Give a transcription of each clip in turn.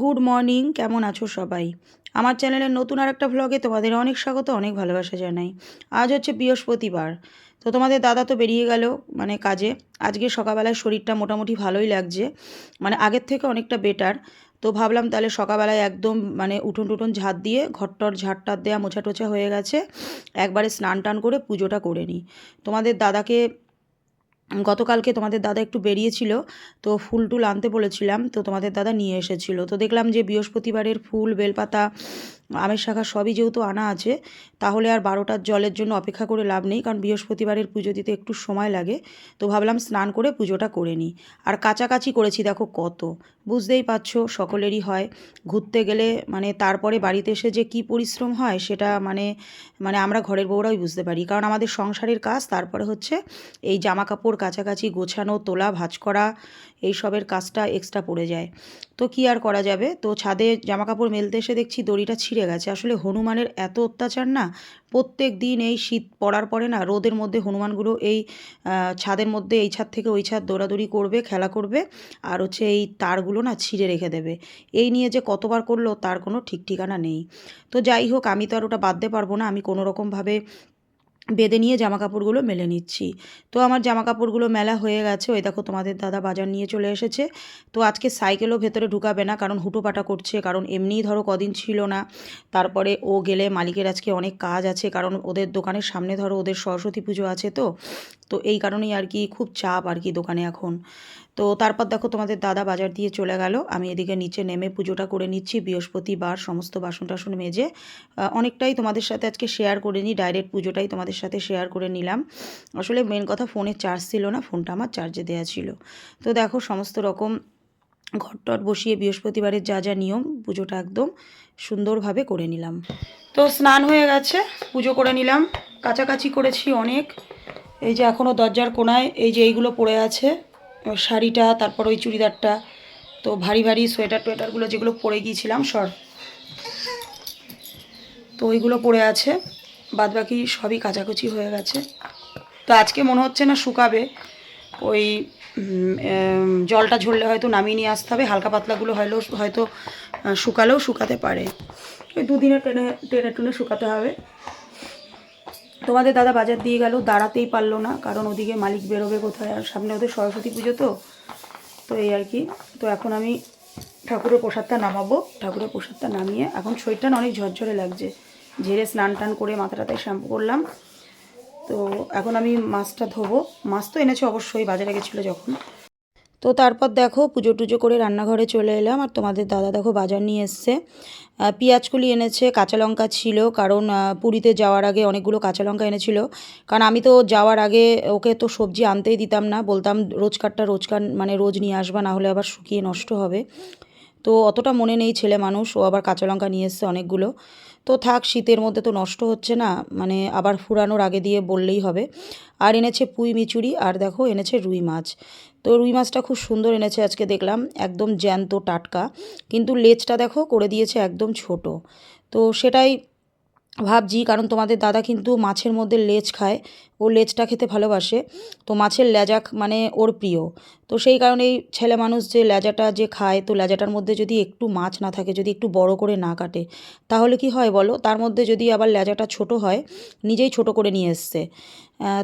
Good morning, কেমন আছো সবাই? আমার চ্যানেলের নতুন আর একটা ভ্লগে তোমাদের অনেক স্বাগত, অনেক ভালোবাসা জানাই। আজ হচ্ছে বৃহস্পতিবার, তো তোমাদের দাদা তো বেরিয়ে গেল মানে কাজে। আজকে সকালবেলায় শরীরটা মোটামুটি ভালোই লাগছে মানে আগের থেকে অনেকটা বেটার তো ভাবলাম তাহলে সকালবেলায় একদম মানে উঠোন টুঠোন ঝাঁট দিয়ে, ঘরটর ঝাড়টার দেওয়া মোছা টোছা হয়ে গেছে, একবারে স্নান টান করে পুজোটা করে নিই। তোমাদের দাদাকে গতকালকে তোমাদের দাদা একটু বেরিয়েছিল, তো ফুল টুল আনতে বলেছিলাম, তো তোমাদের দাদা নিয়ে এসেছিল। তো দেখলাম যে বৃহস্পতিবারের ফুল, বেলপাতা আমের শাখা সবই যেহেতু আনা আছে, তাহলে আর বারোটার জলের জন্য অপেক্ষা করে লাভ নেই, কারণ বৃহস্পতিবারের পুজো দিতে একটু সময় লাগে। তো ভাবলাম স্নান করে পুজোটা করে নিই। আর কাছাকাছি করেছি, দেখো কত। বুঝতেই পারছ, সকলেরই হয়। ঘুরতে গেলে মানে তারপরে বাড়িতে এসে যে কি পরিশ্রম হয়, সেটা মানে মানে আমরা ঘরের বউরাই বুঝতে পারি। কারণ আমাদের সংসারের কাজ, তারপরে হচ্ছে এই জামা কাপড় কাছাকাছি গোছানো, তোলা, ভাঁজ করা, এইসবের কাজটা এক্সট্রা পড়ে যায়। তো কি আর করা যাবে? তো ছাদে জামা কাপড় মেলতে এসে দেখছি দড়িটা ছিঁড়ে গেছে। আসলে হনুমানের এত অত্যাচার না? প্রত্যেক দিন এই শীত পড়ার পরে না রোদের মধ্যে হনুমানগুলো এই ছাদের মধ্যে এই ছাদ থেকে ওই ছাদ দৌড়াদৌড়ি করবে, খেলা করবে আর হচ্ছে এই তারগুলো না ছিঁড়ে রেখে দেবে। এই নিয়ে যে কতবার করল তার কোনো ঠিক ঠিকানা নেই। তো যাই হোক, আমি তো আর ওটা বাদ দিতে পারব না। আমি কোনো রকমভাবে বেঁধে নিয়ে জামা কাপড়গুলো মেলে নিচ্ছি। তো আমার জামা কাপড়গুলো মেলা হয়ে গেছে। ওই দেখো তোমাদের দাদা বাজার নিয়ে চলে এসেছে। তো আজকে সাইকেলও ভেতরে ঢুকাবে না, কারণ হুটোপাটা করছে, কারণ এমনিই ধরো কদিন ছিল না। তারপরে ও গেলে মালিকের আজকে অনেক কাজ আছে, কারণ ওদের দোকানের সামনে ধরো ওদের সরস্বতী পুজো আছে তো। তো এই কারণেই আর কি খুব চাপ আর কি দোকানে এখন। তো তারপর দেখো তোমাদের দাদা বাজার দিয়ে চলে গেল। আমি এদিকে নিচে নেমে পুজোটা করে নিচ্ছি। বৃহস্পতিবার সমস্ত বাসন টাসন মেজে অনেকটাই তোমাদের সাথে আজকে শেয়ার করে নিই। ডাইরেক্ট পুজোটাই তোমাদের সাথে শেয়ার করে নিলাম। আসলে মেন কথা ফোনে চার্জ ছিল না ফোনটা আমার চার্জে দেওয়া ছিল। তো দেখো সমস্ত রকম ঘরটট বসিয়ে বৃহস্পতিবারের যা যা নিয়ম, পুজোটা একদম সুন্দরভাবে করে নিলাম। তো স্নান হয়ে গেছে, পুজো করে নিলাম। কাছাকাছি করেছি অনেক। এই যে এখনও দরজার কোনায়, এই যে এইগুলো পড়ে আছে। শাড়িটা, তারপর ওই চুড়িদারটা। তো ভারী ভারী সোয়েটার টোয়েটারগুলো যেগুলো পরে গিয়েছিলাম, সর। তো ওইগুলো পরে আছে বাদ বাকি সবই কাচাকুচি হয়ে গেছে। তো আজকে মনে হচ্ছে না শুকাবে, ওই জলটা ঝরলে হয়তো নামিয়ে নিয়ে আসতে হবে, হালকা পাতলাগুলো হলেও হয়তো শুকালেও শুকাতে পারে। ওই দুদিনে টেনে টেনে টুনে শুকাতে হবে। তোমাদের দাদা বাজার দিয়ে গেল, দাঁড়াতেই পারল না, কারণ ওদিকে মালিক বেরোবে কোথায়, আর সামনে ওদের সরস্বতী পুজো তো। তো এই আর কি। তো এখন আমি ঠাকুরের প্রসাদটা নামাবো, ঠাকুরের প্রসাদটা নামিয়ে, এখন শরীরটা অনেক ঝরঝরে লাগছে। ঝেড়ে স্নান টান করে মাথাটাতে শ্যাম্পু করলাম। তো এখন আমি মাছটা ধোবো। মাছ তো এনেছে অবশ্যই, বাজারে গেছিল যখন। তো তারপর দেখো পুজো টুজো করে রান্নাঘরে চলে এলাম আর তোমাদের দাদা দেখো বাজার নিয়ে এসছে। পেঁয়াজকুলি এনেছে, কাঁচা লঙ্কা ছিল, কারণ পুরীতে যাওয়ার আগে অনেকগুলো কাঁচা লঙ্কা এনেছিল। কারণ আমি তো যাওয়ার আগে ওকে তো সবজি আনতেই দিতাম না, বলতাম রোজকারটা রোজকার মানে রোজ নিয়ে আসবা, না হলে আবার শুকিয়ে নষ্ট হবে। তো অতটা মনে নেই ছেলে মানুষ, ও আবার কাঁচা লঙ্কা নিয়ে এসছে অনেকগুলো। তো থাক, শীতের মধ্যে তো নষ্ট হচ্ছে না মানে আবার ফুরানোর আগে দিয়ে বললেই হবে। আর এনেছে পুঁই মিচুরি আর দেখো এনেছে রুই মাছ। তো রুই মাছটা খুব সুন্দর এনেছে আজকে দেখলাম, একদম জ্যান্ত টাটকা। কিন্তু লেজটা দেখো, করে দিয়েছে একদম ছোট। তো সেটাই ভাবছি, কারণ তোমাদের দাদা কিন্তু মাছের মধ্যে লেজ খায়। ও লেজটা খেতে ভালোবাসে। তো মাছের লেজা মানে ওর প্রিয়। তো সেই কারণেই ছেলে মানুষ যে লেজাটা যে খায়, তো লেজাটার মধ্যে যদি একটু মাছ না থাকে, যদি একটু বড় করে না কাটে, তাহলে কি হয় বলো? তার মধ্যে যদি আবার লেজাটা ছোট হয়, নিজেই ছোট করে নিয়ে এসছে।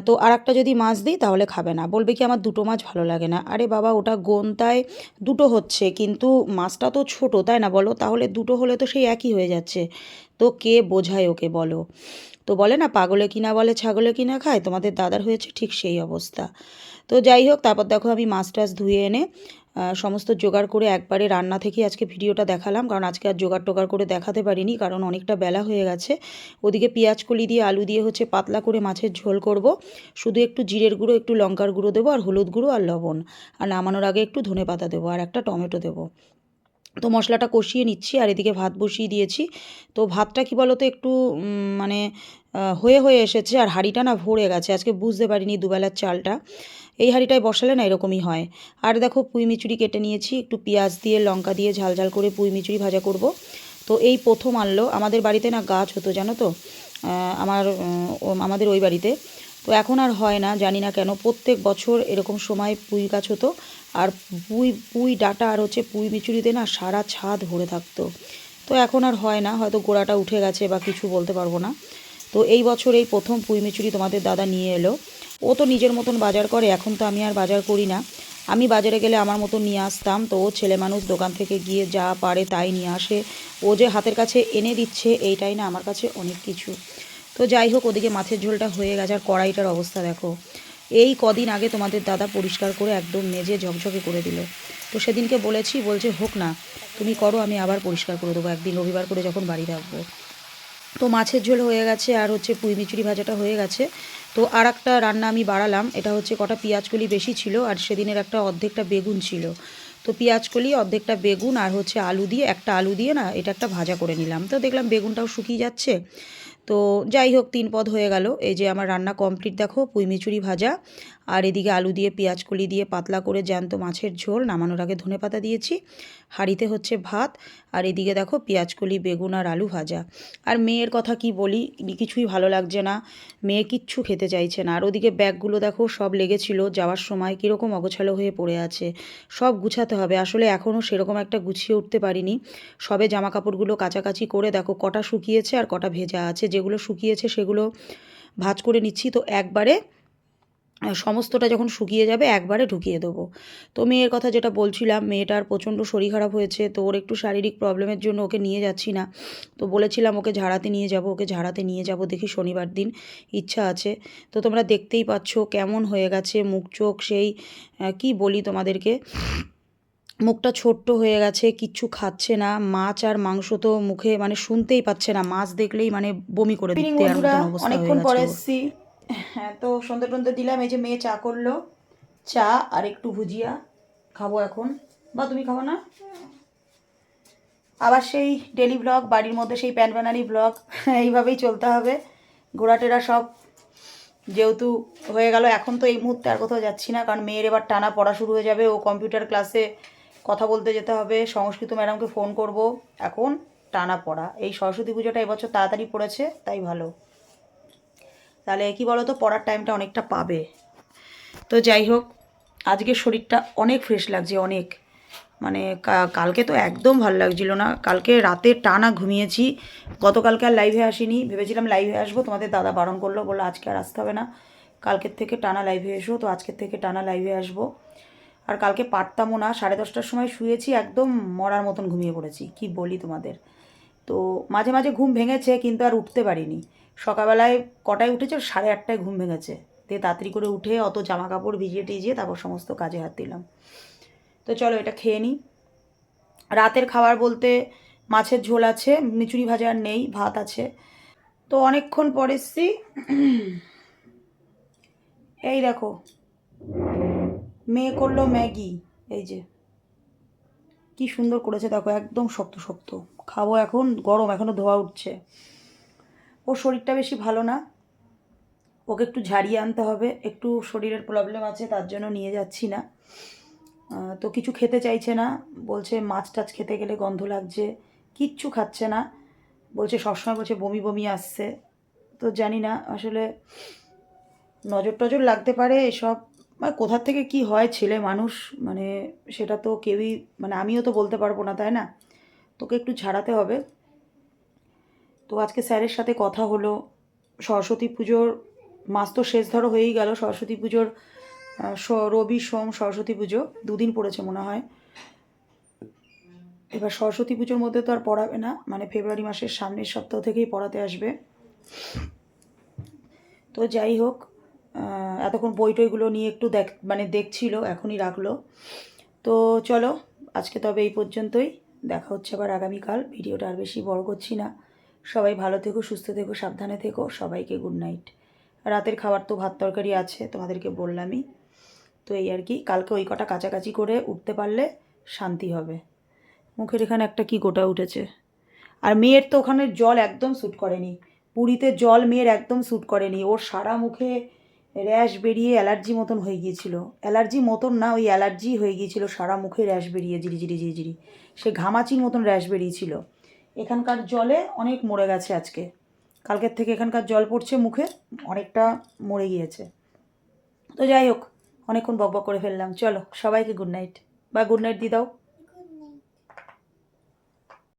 তো আর একটা যদি মাছ দিই, তাহলে খাবে না। বলবে কি, আমার দুটো মাছ ভালো লাগে না। আরে বাবা, ওটা গোনতায় দুটো হচ্ছে, কিন্তু মাছটা তো ছোট, তাই না বলো? তাহলে দুটো হলে তো সেই একই হয়ে যাচ্ছে। তো কে বোঝায় ওকে বলো? তো বলে না, পাগলে কিনা বলে, ছাগলে কিনা খায়? তোমাদের দাদার হয়েছে ঠিক সেই অবস্থা। তো যাই হোক, তারপর দেখো আমি মাছ টাছ ধুয়ে এনে সমস্ত জোগাড় করে একবারে রান্না থেকে আজকে ভিডিওটা দেখালাম। কারণ আজকে আর জোগাড় টোগাড় করে দেখাতে পারিনি, কারণ অনেকটা বেলা হয়ে গেছে। ওদিকে পেঁয়াজ কলি দিয়ে আলু দিয়ে হচ্ছে পাতলা করে মাছের ঝোল করব। শুধু একটু জিরের গুঁড়ো, একটু লঙ্কার গুঁড়ো দেবো, আর হলুদ গুঁড়ো আর লবণ। আর নামানোর আগে একটু ধনে পাতা দেবো, আর একটা টমেটো দেবো। তো মশলাটা কষিয়ে নিচ্ছি আর এদিকে ভাত বসিয়ে দিয়েছি। তো ভাতটা কি বলো তো একটু মানে হয়ে হয়ে এসেছে আর হাঁড়িটা না ভরে গেছে। আজকে বুঝতে পারিনি দুবেলার চালটা। এই হাঁড়িটায় বসালে না এরকমই হয়। আর দেখো পুঁই মিচুরি কেটে নিয়েছি, একটু পেঁয়াজ দিয়ে, লঙ্কা দিয়ে ঝাল ঝাল করে পুঁই মিচুরি ভাজা করব। তো এই প্রথম আনলো। আমাদের বাড়িতে না গাছ হতো জানো তো? আমার আমাদের ওই বাড়িতে। তো এখন আর হয় না, জানি না কেন। প্রত্যেক বছর এরকম সময় পুঁই গাছ হতো, আর পুঁই পুঁই ডাটা আর হচ্ছে পুঁই মিচুরিতে না সারা ছাদ ভরে থাকতো। তো এখন আর হয় না, হয়তো গোড়াটা উঠে গেছে বা কিছু বলতে পারব না। তো এই বছর এই প্রথম পুঁই মিচুরি তোমাদের দাদা নিয়ে এলো। ও তো নিজের মতন বাজার করে, এখন তো আমি আর বাজার করি না। আমি বাজারে গেলে আমার মতো নিয়ে আসতাম, তো ও ছেলে মানুষ, দোকান থেকে গিয়ে যা পারে তাই নিয়ে আসে। ও যে হাতের কাছে এনে দিচ্ছে, এইটাই না আমার কাছে অনেক কিছু। তো যাই হোক, ওদিকে মাছের ঝোলটা হয়ে গেছে। আর কড়াইটার অবস্থা দেখো। এই কদিন আগে তোমাদের দাদা পরিষ্কার করে একদম মেজে ঝকঝকে করে দিল। তো সেদিনকে বলেছি, বলছে, হোক না, তুমি করো, আমি আবার পরিষ্কার করে দেবো একদিন রবিবার করে যখন বাড়ি থাকব। তো মাছের ঝোল হয়ে গেছে, আর হচ্ছে পুঁই মিচুরি ভাজাটা হয়ে গেছে। তো আর একটা রান্না আমি বাড়ালাম, এটা হচ্ছে কটা পেঁয়াজকলি বেশি ছিল, আর সেদিনের একটা অর্ধেকটা বেগুন ছিল। তো পেঁয়াজকলি, অর্ধেকটা বেগুন আর হচ্ছে আলু দিয়ে, একটা আলু দিয়ে না, এটা একটা ভাজা করে নিলাম। তো দেখলাম বেগুনটাও শুকিয়ে যাচ্ছে। তো যাই হোক, তিন পদ হয়ে গেল। এই যে আমার রান্না কমপ্লিট দেখো পুঁই মিচুরি ভাজা। আর এদিকে আলু দিয়ে পেঁয়াজ কলি দিয়ে পাতলা করে জ্যান্ত মাছের ঝোল, নামানোর আগে ধনে পাতা দিয়েছি। হাঁড়িতে হচ্ছে ভাত, আর এদিকে দেখো পেঁয়াজ কলি বেগুন আর আলু ভাজা। আর মেয়ের কথা কি বলি, কিছুই ভালো লাগছে না। মেয়ে কিচ্ছু খেতে চাইছে না। আর ওদিকে ব্যাগগুলো দেখো সব লেগেছিল, যাওয়ার সময় কীরকম অগোছালো হয়ে পড়ে আছে। সব গুছাতে হবে। আসলে এখনও সেরকম একটা গুছিয়ে উঠতে পারিনি। সবে জামা কাপড়গুলো কাচাকাচি করে দেখো কটা শুকিয়েছে আর কটা ভেজা আছে। যেগুলো শুকিয়েছে সেগুলো ভাজ করে নিচ্ছি। তো একবারে সমস্তটা যখন শুকিয়ে যাবে একবারে ঢুকিয়ে দেবো। তো মেয়ের কথা যেটা বলছিলাম মেয়েটার প্রচণ্ড শরীর খারাপ হয়েছে তো ওর একটু শারীরিক প্রবলেমের জন্য ওকে নিয়ে যাচ্ছি না। তো বলেছিলাম ওকে ঝাড়াতে নিয়ে যাব ওকে ঝাড়াতে নিয়ে যাব দেখি শনিবার দিন ইচ্ছা আছে। তো তোমরা দেখতেই পাচ্ছ কেমন হয়ে গেছে মুখ চোখ সেই কি বলি তোমাদেরকে? মুখটা ছোট্ট হয়ে গেছে কিচ্ছু খাচ্ছে না মাছ আর মাংস তো মুখে মানে শুনতেই পাচ্ছে না মাছ দেখলেই মানে বমি করে দিতে অনেকক্ষণ পরে এসছি। তো সন্ধ্যে টন্ধে দিলাম, এই যে মেয়ে চা করল। চা আর একটু ভুজিয়া খাব এখন। বা তুমি খাব না? আবার সেই ডেলি ব্লগ বাড়ির মধ্যে সেই প্যান বানানি ব্লগ এইভাবেই চলতে হবে। ঘোরাটেরা সব যেহেতু হয়ে গেল, এখন তো এই মুহূর্তে আর কোথাও যাচ্ছি না, কারণ মেয়ের এবার টানা পড়া শুরু হয়ে যাবে। ও কম্পিউটার ক্লাসে কথা বলতে যেতে হবে। সংস্কৃত ম্যাডামকে ফোন করব। এখন টানা পড়া। এই সরস্বতী পুজোটা এবছর তাড়াতাড়ি পড়েছে, তাই ভালো। তাহলে কি বলো তো পড়ার টাইমটা অনেকটা পাবে। তো যাই হোক, আজকে শরীরটা অনেক ফ্রেশ লাগছে, অনেক। মানে কালকে তো একদম ভালো লাগছিল না। কালকে রাতে টানা ঘুমিয়েছি। গতকালকে আর লাইভে আসিনি। ভেবেছিলাম লাইভে আসব। তোমাদের দাদা বারণ করল, বলল, আজকে আর আসতে হবে না। কালকের থেকে টানা লাইভে এসো, তো আজকের থেকে টানা লাইভে আসব। আর কালকে পারতামও না। সাড়ে দশটার সময় শুয়েছি, একদম মরার মতন ঘুমিয়ে পড়েছি। কি বলি তোমাদের? তো মাঝে মাঝে ঘুম ভেঙেছে, কিন্তু আর উঠতে পারিনি। সকালবেলায় কটায় উঠেছে? সাড়ে আটটায় ঘুম ভেঙেছে। দিয়ে তাড়াতাড়ি করে উঠে অত জামা কাপড় ভিজিয়ে টিজিয়ে তারপর সমস্ত কাজে হাত দিলাম। তো চলো এটা খেয়ে নিই। রাতের খাবার বলতে মাছের ঝোল আছে মিচুরি ভাজা আর নেই, ভাত আছে। তো অনেকক্ষণ পরে এসছি। এই দেখো। মেয়ে করল ম্যাগি। এই যে। কি সুন্দর করেছে দেখো, একদম শক্ত শক্ত। খাব এখন, গরম এখনও ধোয়া উঠছে। ওর শরীরটা বেশি ভালো না। ওকে একটু ঝাড়িয়ে আনতে হবে। একটু শরীরের প্রবলেম আছে, তার জন্য নিয়ে যাচ্ছি না। তো কিছু খেতে চাইছে না। বলছে, মাছ টাছ খেতে গেলে গন্ধ লাগছে। কিচ্ছু খাচ্ছে না। বলছে, সবসময় বলছে, বমি বমি আসছে। তো জানি না আসলে নজর টজর লাগতে পারে এসব। মানে কোথার থেকে কি হয় ছেলে মানুষ মানে সেটা তো কেউই মানে আমিও তো বলতে পারব না, তাই না? তোকে একটু ছাড়াতে হবে। তো আজকে স্যারের সাথে কথা হলো। সরস্বতী পুজোর মাস তো শেষ ধরো হয়েই গেল। সরস্বতী পুজোর রবি, সোম, সরস্বতী পুজো দুদিন পড়েছে মনে হয়। এবার সরস্বতী পুজোর মধ্যে তো আর পড়াবে না মানে ফেব্রুয়ারি মাসের সামনের সপ্তাহ থেকেই পড়াতে আসবে। তো যাই হোক এতক্ষণ বই টইগুলো নিয়ে একটু দেখ মানে দেখছিল, এখনই রাখল। তো চলো, আজকে তবে এই পর্যন্তই। দেখা হচ্ছে আবার আগামীকাল। ভিডিওটা আর বেশি বড় করছি না। সবাই ভালো থেকো, সুস্থ থেকো, সাবধানে থেকো, সবাইকে গুড নাইট রাতের খাবার তো ভাত তরকারি আছে, তোমাদেরকে বললামই। তো এই আর কি, কালকে ওই কটা কাছাকাছি করে উঠতে পারলে শান্তি হবে। মুখের এখানে একটা কি গোটা উঠেছে। আর মেয়ের তো ওখানে জল একদম স্যুট করেনি। পুরীতে জল মেয়ের একদম স্যুট করেনি। ওর সারা মুখে র্যাশ বেরিয়ে অ্যালার্জি মতন হয়ে গিয়েছিল। অ্যালার্জি মতন না, ওই অ্যালার্জি হয়ে গিয়েছিল, সারা মুখে র্যাশ বেরিয়ে জিরি জিরি জিরি জিরি সে ঘামাচির মতন র্যাশ বেরিয়েছিল। এখানকার জলে অনেক মরে গেছে আজকে। কালকের থেকে এখানকার জল পড়ছে মুখে, অনেকটা মরে গিয়েছে। তো যাই হোক, অনেকক্ষণ বকবক করে ফেললাম। চলো, সবাইকে গুড নাইট বা গুড নাইট দিয়ে দাও।